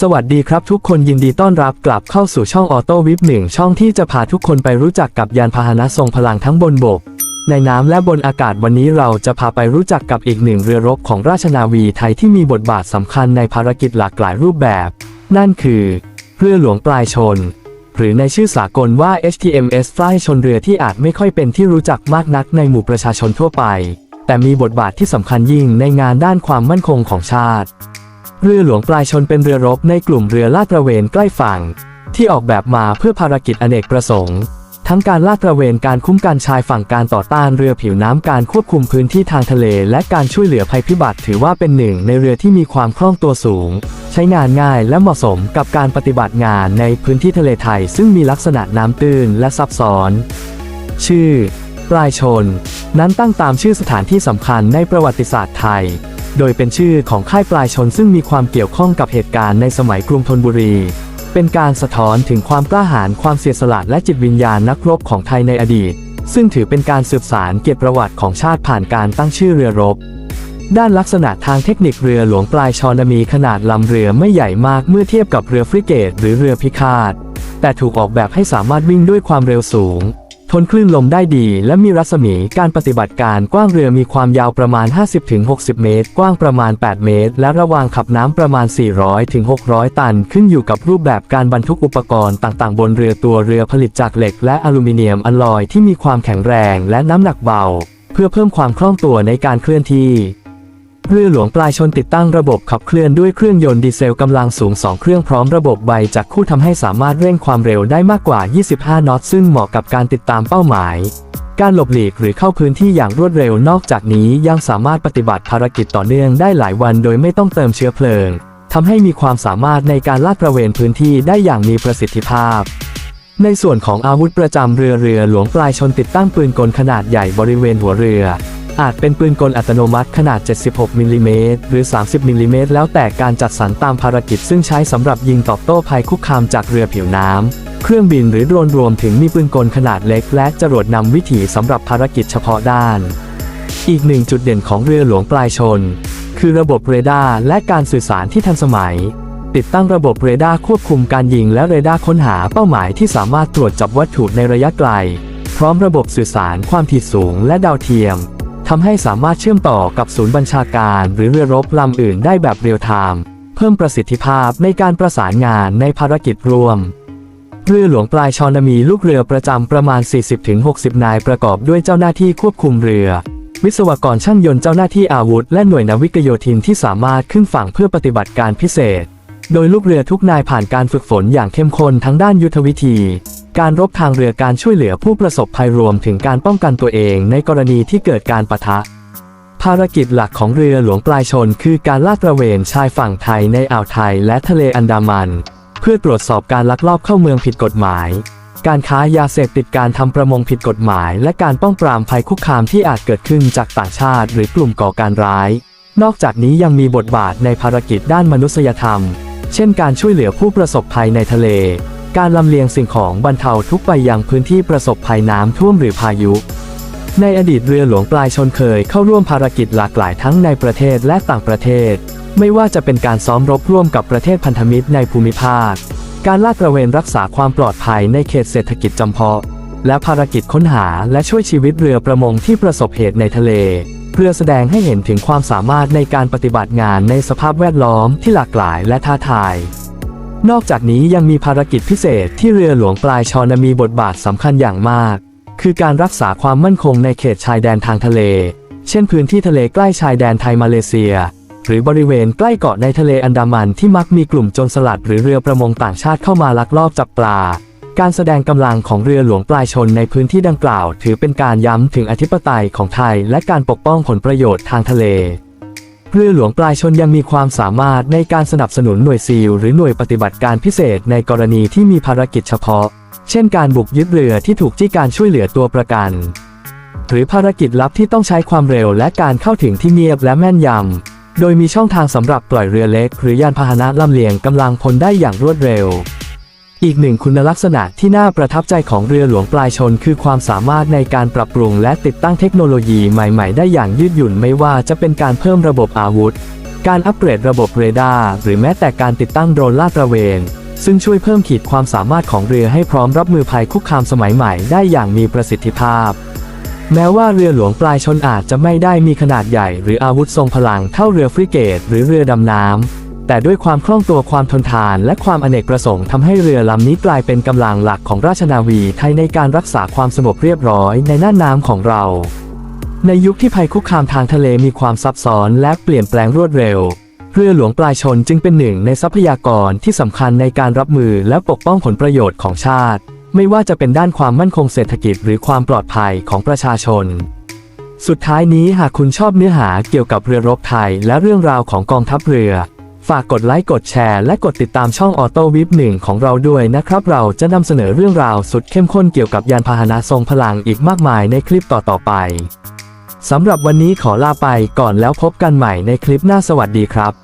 สวัสดีครับทุกคนยินดีต้อนรับกลับเข้าสู่ช่องออโต้วิปหนึ่งช่องที่จะพาทุกคนไปรู้จักกับยานพาหนะทรงพลังทั้งบนบก ในน้ำและบนอากาศวันนี้เราจะพาไปรู้จักกับอีกหนึ่งเรือรบของราชนาวีไทยที่มีบทบาทสำคัญในภารกิจหลากหลายรูปแบบ นั่นคือ เรือหลวงปลายชน หรือในชื่อสากลว่า HTMS ฟลายชนเรือที่อาจไม่ค่อยเป็นที่รู้จักมากนักในหมู่ประชาชนทั่วไป แต่มีบทบาทที่สำคัญยิ่งในงานด้านความมั่นคงของชาติ เรือหลวงปลายชนเป็นเรือรบในกลุ่มเรือลาดตระเวนใกล้ฝั่ง ที่ออกแบบมาเพื่อภารกิจอเนกประสงค์ ทั้งการลาดตระเวนการคุ้มกันชายฝั่งการต่อต้านเรือผิวน้ำการควบคุมพื้นที่ทางทะเล และการช่วยเหลือภัยพิบัติ ถือว่าเป็นหนึ่งในเรือที่มีความคล่องตัวสูง ใช้งานง่ายและเหมาะสมกับการปฏิบัติงานในพื้นที่ทะเลไทย ซึ่งมีลักษณะน้ำตื้นและซับซ้อน ชื่อ ปลายชน นั้นตั้งตามชื่อสถานที่สำคัญในประวัติศาสตร์ไทย โดยเป็นชื่อของค่ายปลายชนซึ่งมีความเกี่ยวข้องกับเหตุการณ์ในสมัยกรุงธนบุรี เป็นการสะท้อนถึงความกล้าหาญความเสียสละและจิตวิญญาณนักรบของไทยในอดีต ซึ่งถือเป็นการสืบสารเกียรติประวัติของชาติผ่านการตั้งชื่อเรือรบ ด้านลักษณะทางเทคนิคเรือหลวงปลายชอนมีขนาดลำเรือไม่ใหญ่มากเมื่อเทียบกับเรือฟริเกต หรือเรือพิฆาต แต่ถูกออกแบบให้สามารถวิ่งด้วยความเร็วสูง ทนคลื่นลมได้ดี และมีรัศมีการปฏิบัติการกว้างเรือมีความยาวประมาณ 50-60 เมตร กว้างประมาณ 8 เมตร และระวางขับน้ำประมาณ 400-600 ตัน ขึ้นอยู่กับรูปแบบการบรรทุกอุปกรณ์ต่างๆ บนเรือตัวเรือผลิตจากเหล็ก และอลูมิเนียมอลลอยที่มีความแข็งแรงและน้ำหนักเบา เพื่อเพิ่มความคล่องตัวในการเคลื่อนที่ เรือหลวงปลายชนติดตั้งระบบขับเคลื่อนด้วยเครื่องยนต์ดีเซลกำลังสูง 2 เครื่องพร้อมระบบใบจากคู่ทำให้สามารถเร่งความเร็วได้มากกว่า 25 นอตซึ่งเหมาะกับการติดตามเป้าหมาย การหลบหลีกหรือเข้าพื้นที่อย่างรวดเร็วนอกจากนี้ยังสามารถปฏิบัติภารกิจต่อเนื่องได้หลายวันโดยไม่ต้องเติมเชื้อเพลิงทำให้มีความสามารถในการลาดตระเวนพื้นที่ได้อย่างมีประสิทธิภาพ ในส่วนของอาวุธประจำเรือเรือหลวงปลายชนติดตั้งปืนกลขนาดใหญ่บริเวณหัวเรือ อาจเป็นปืนกลอัตโนมัติขนาด 76 มิลลิเมตรหรือ 30 มิลลิเมตรแล้วแต่การจัดสรรตามภารกิจซึ่งใช้สำหรับยิงตอบโต้ภัยคุกคามจากเรือผิวน้ำ เครื่องบินหรือโดรนรวมถึงมีปืนกลขนาดเล็กและจรวดนำวิถีสำหรับภารกิจเฉพาะด้าน อีกหนึ่งจุดเด่นของเรือหลวงปลายชน คือระบบเรดาร์และการสื่อสารที่ทันสมัย ติดตั้งระบบเรดาร์ควบคุมการยิงและเรดาร์ค้นหาเป้าหมายที่สามารถตรวจจับวัตถุในระยะไกล พร้อมระบบสื่อสารความถี่สูงและดาวเทียม ทำให้สามารถเชื่อมต่อกับศูนย์บัญชาการหรือเรือรบลำอื่นได้แบบเรียลไทม์เพิ่มประสิทธิภาพในการประสานงานในภารกิจรวม เรือหลวงปลายชอนมีลูกเรือประจำประมาณ 40-60 นายประกอบด้วยเจ้าหน้าที่ควบคุมเรือ วิศวกรช่างยนต์เจ้าหน้าที่อาวุธ และหน่วยนาวิกโยธินที่สามารถขึ้นฝั่งเพื่อปฏิบัติการพิเศษ โดยลูกเรือทุกนายผ่านการฝึกฝนอย่างเข้มข้นทั้งด้านยุทธวิธี การรบทางเรือการช่วยเหลือผู้ประสบภัยรวมถึงการป้องกันตัวเองในกรณีที่เกิดการปะทะ ภารกิจหลักของเรือหลวงปลายชน คือการลาดตระเวนชายฝั่งไทยในอ่าวไทยและทะเลอันดามัน เพื่อตรวจสอบการลักลอบเข้าเมืองผิดกฎหมาย การค้ายาเสพติดการทำประมงผิดกฎหมาย และการป้องปรามภัยคุกคามที่อาจเกิดขึ้นจากต่างชาติ หรือกลุ่มก่อการร้าย นอกจากนี้ยังมีบทบาทในภารกิจด้านมนุษยธรรม เช่น การช่วยเหลือผู้ประสบภัยในทะเล การลำเลียงสิ่งของบรรเทาทุกข์ไปยังพื้นที่ประสบภัยน้ำท่วมหรือพายุ ในอดีตเรือหลวงปลายชนเคยเข้าร่วมภารกิจหลากหลายทั้งในประเทศและต่างประเทศ ไม่ว่าจะเป็นการซ้อมรบร่วมกับประเทศพันธมิตรในภูมิภาค การลาดตระเวนรักษาความปลอดภัยในเขตเศรษฐกิจจำเพาะ และภารกิจค้นหาและช่วยชีวิตเรือประมงที่ประสบเหตุในทะเล เพื่อแสดงให้เห็นถึงความสามารถในการปฏิบัติงานในสภาพแวดล้อมที่หลากหลายและท้าทาย นอกจากนี้ยังมีภารกิจพิเศษที่เรือหลวงปลายชอนมีบทบาทสำคัญอย่างมาก คือการรักษาความมั่นคงในเขตชายแดนทางทะเล เช่นพื้นที่ทะเลใกล้ชายแดนไทยมาเลเซีย หรือบริเวณใกล้เกาะในทะเลอันดามันที่มักมีกลุ่มโจรสลัดหรือเรือประมงต่างชาติเข้ามาลักลอบจับปลา การแสดงกำลังของเรือหลวงปลายชนในพื้นที่ดังกล่าว ถือเป็นการย้ำถึงอธิปไตยของไทย และการปกป้องผลประโยชน์ทางทะเล เรือหลวงปลายชนยังมีความสามารถในการสนับสนุนหน่วยซีลหรือหน่วยปฏิบัติการพิเศษในกรณีที่มีภารกิจเฉพาะ เช่นการบุกยึดเรือที่ถูกจี้การช่วยเหลือตัวประกัน หรือภารกิจลับที่ต้องใช้ความเร็วและการเข้าถึงที่เงียบและแม่นยำ โดยมีช่องทางสำหรับปล่อยเรือเล็ก หรือยานพาหนะลำเลียงกำลังพลได้อย่างรวดเร็ว อีกหนึ่งคุณลักษณะที่น่าประทับใจของเรือหลวงปลายชน คือความสามารถในการปรับปรุงและติดตั้งเทคโนโลยีใหม่ๆ ได้อย่างยืดหยุ่นไม่ว่าจะเป็นการเพิ่มระบบอาวุธ การอัปเกรดระบบเรดาร์หรือแม้แต่การติดตั้งโดรนลาดตระเวน ซึ่งช่วยเพิ่มขีดความสามารถของเรือให้พร้อมรับมือภัยคุกคามสมัยใหม่ได้อย่างมีประสิทธิภาพ แม้ว่าเรือหลวงปลายชนอาจจะไม่ได้มีขนาดใหญ่ หรืออาวุธทรงพลังเท่าเรือฟริเกต หรือเรือดำน้ำ แต่ด้วยความคล่องตัวความทนทานและความอเนกประสงค์ทำให้เรือลำนี้กลายเป็นกำลังหลักของราชนาวีไทยในการรักษาความสงบเรียบร้อยในน่านน้ำของเรา ในยุคที่ภัยคุกคามทางทะเลมีความซับซ้อนและเปลี่ยนแปลงรวดเร็ว เรือหลวงปลายชนจึงเป็นหนึ่งในทรัพยากรที่สำคัญในการรับมือและปกป้องผลประโยชน์ของชาติ ไม่ว่าจะเป็นด้านความมั่นคงเศรษฐกิจหรือความปลอดภัยของประชาชนสุดท้ายนี้หากคุณชอบเนื้อหาเกี่ยวกับเรือรบไทยและเรื่องราวของกองทัพเรือ ฝากกดไลค์กดแชร์และกดติดตามช่องออโต้วิปหนึ่งของเราด้วยนะครับ เราจะนำเสนอเรื่องราวสุดเข้มข้นเกี่ยวกับยานพาหนะทรงพลังอีกมากมายในคลิปต่อๆไปสำหรับวันนี้ขอลาไปก่อนแล้วพบกันใหม่ในคลิปหน้าสวัสดีครับ